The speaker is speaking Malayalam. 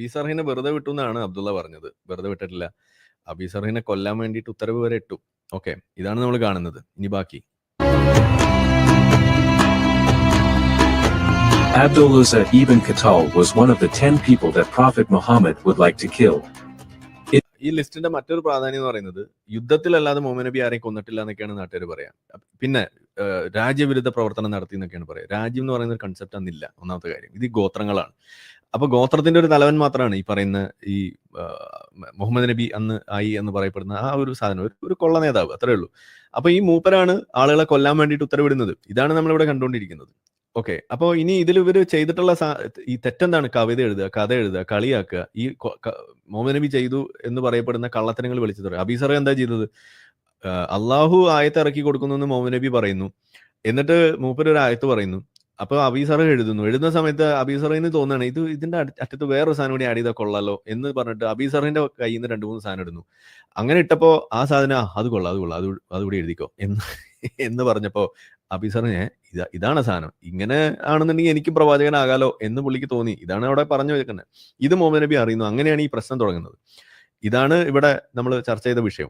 അബീസർഹിനെ വെറുതെ വിട്ടു എന്നാണ് അബ്ദുള്ള പറഞ്ഞത്. വെറുതെ വിട്ടിട്ടില്ല. അബീസർഹിനെ കൊല്ലാൻ വേണ്ടിയിട്ട് ഉത്തരവ് വരെ ഇട്ടു. ഓക്കെ ഇതാണ് നമ്മൾ കാണുന്നത്. ഇനി ബാക്കി. Abdullah ibn Qatal was one of the ten people that Prophet Muhammad would like to kill. ഈ ലിസ്റ്റിന്റെ മറ്റൊരു പ്രാധാന്യം എന്ന് പറയുന്നത് യുദ്ധത്തിലല്ലാതെ മുഹമ്മദ് നബി ആരെയും കൊന്നിട്ടില്ല എന്നൊക്കെയാണ് നാട്ടുകാർ പറയാം. പിന്നെ രാജ്യവിരുദ്ധ പ്രവർത്തനം നടത്തി എന്നൊക്കെയാണ് പറയാം. രാജ്യം എന്ന് പറയുന്ന ഒരു കൺസെപ്റ്റ് അന്നില്ല. ഒന്നാമത്തെ കാര്യം. ഇത് ഗോത്രങ്ങളാണ്. അപ്പൊ ഗോത്രത്തിന്റെ ഒരു തലവൻ മാത്രമാണ് ഈ പറയുന്ന ഈ മുഹമ്മദ് നബി അന്ന് ആയി എന്ന് പറയപ്പെടുന്ന ആ ഒരു സാധനം. ഒരു- ഒരു കൊള്ള നേതാവ് അത്രേ ഉള്ളൂ. അപ്പൊ ഈ മൂപ്പരാണ് ആളുകളെ കൊല്ലാൻ വേണ്ടിയിട്ട് ഉത്തരവിടുന്നത്. ഇതാണ് നമ്മളിവിടെ കണ്ടുകൊണ്ടിരിക്കുന്നത്. ഓക്കെ. അപ്പോൾ ഇനി ഇതിൽ ഇവർ ചെയ്തിട്ടുള്ള ഈ തെറ്റെന്താണ്? കവിത എഴുതുക കഥ എഴുതുക കളിയാക്കുക ഈ മുഹമ്മദ് നബി ചെയ്തു എന്ന് പറയപ്പെടുന്ന കള്ളത്തരങ്ങൾ വിളിച്ചു തുടങ്ങി അബീസറ എന്താ ചെയ്തത്? അള്ളാഹു ആയത്ത് ഇറക്കി കൊടുക്കുന്നു എന്ന് മുഹമ്മദ് നബി പറയുന്നു. എന്നിട്ട് മൂപ്പര് ഒരു ആയത്ത് പറയുന്നു. അപ്പൊ അബീസറ എഴുതുന്നു. എഴുതുന്ന സമയത്ത് അബീസറിന് തോന്നുകയാണ് ഇത് ഇതിന്റെ അറ്റത്ത് വേറൊരു സാധനം കൂടി ആഡ് ചെയ്താൽ കൊള്ളാലോ എന്ന് പറഞ്ഞിട്ട് അബീസറിന്റെ കയ്യിൽ നിന്ന് രണ്ട് മൂന്ന് സാധനം ഇടുന്നു. അങ്ങനെ ഇട്ടപ്പോ ആ സാധനം അത് കൊള്ളാം അത് കൊള്ളാം അത് അതുകൂടി എഴുതിക്കോ എന്ന് എന്ന് പറഞ്ഞപ്പോ അബീസറിനെ ഇതാ ഇതാണ് സാധനം. ഇങ്ങനെ ആണെന്നുണ്ടെങ്കിൽ എനിക്ക് പ്രവാചകനാകാലോ എന്ന് പുള്ളിക്ക് തോന്നി. ഇതാണ് അവിടെ പറഞ്ഞു വെക്കുന്നത്. ഇത് മോമനബി നബി അറിയുന്നു. അങ്ങനെയാണ് ഈ പ്രശ്നം തുടങ്ങുന്നത്. ഇതാണ് ഇവിടെ നമ്മൾ ചർച്ച ചെയ്ത വിഷയം.